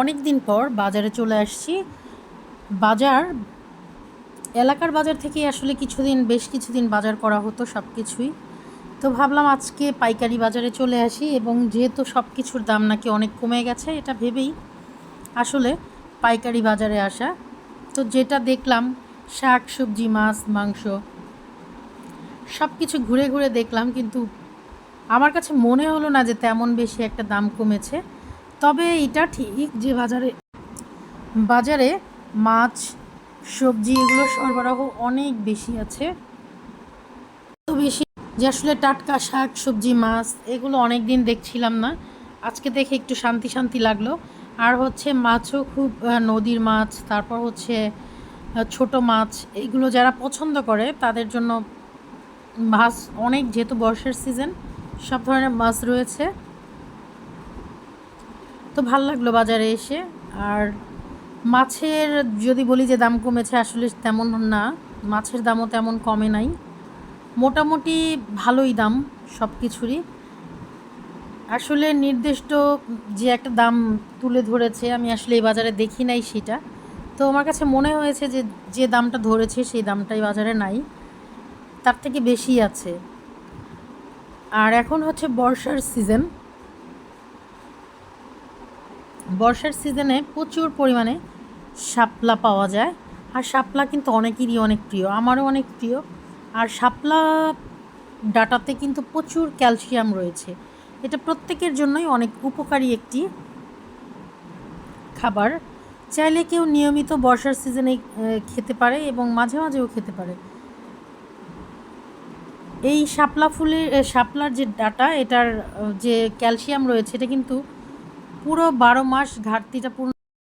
অনেক দিন পর বাজারে চলে আসছি। বাজার, এলাকার বাজার থেকে আসলে কিছুদিন, বেশ কিছুদিন বাজার করা হতো সব কিছুই তো ভাবলাম আজকে পাইকারি বাজারে চলে আসি এবং যেহেতু সব কিছুর দাম নাকি অনেক কমে গেছে, এটা ভেবেই আসলে পাইকারি বাজারে আসা। তো যেটা দেখলাম, শাক, সবজি, মাছ, মাংস সব কিছু ঘুরে ঘুরে দেখলাম, কিন্তু আমার কাছে মনে হলো না যে তেমন বেশি একটা দাম কমেছে। তবে এটা ঠিক যে বাজারে বাজারে মাছ, সবজি এগুলো সরবরাহ অনেক বেশি আছে। তো বেশি যে আসলে টাটকা শাক, সবজি, মাছ এগুলো অনেক দিন দেখছিলাম না। আজকে দেখে একটু শান্তি শান্তি লাগল। আর হচ্ছে মাছও খুব নদীর মাছ, তারপর হচ্ছে ছোট মাছ এগুলো যারা পছন্দ করে তাদের জন্য মাছ অনেক, যেহেতু বর্ষার সিজন সব ধরনের মাছ রয়েছে। তো ভালো লাগল বাজারে এসে। আর মাছের যদি বলি যে দাম কমেছে, আসলে তেমন না। মাছের দামও তেমন কমে নাই। মোটামুটি ভালোই দাম সব কিছুরই আসলে নির্দিষ্ট যে একটা দাম তুলে ধরেছে, আমি আসলে এই বাজারে দেখি নাই সেটা। তো আমার কাছে মনে হয়েছে যে যে দামটা ধরেছে সেই দামটাই বাজারে নাই। তার থেকে বেশি আছে। আর এখন হচ্ছে বর্ষার সিজন। বর্ষার সিজনে প্রচুর পরিমাণে শাপলা পাওয়া যায়। আর শাপলা কিন্তু অনেকেরই অনেক প্রিয়, আমারও অনেক প্রিয়। আর শাপলা ডাটাতে কিন্তু প্রচুর ক্যালসিয়াম রয়েছে। এটা প্রত্যেকের জন্যই অনেক উপকারী একটি খাবার। চাইলে কেউ নিয়মিত বর্ষার সিজনে খেতে পারে এবং মাঝে মাঝেও খেতে পারে। এই শাপলা ফুলের শাপলার যে ডাটা, এটার যে ক্যালসিয়াম রয়েছে, এটা কিন্তু পুরো বারো মাস ঘাটতিটা পূর্ণ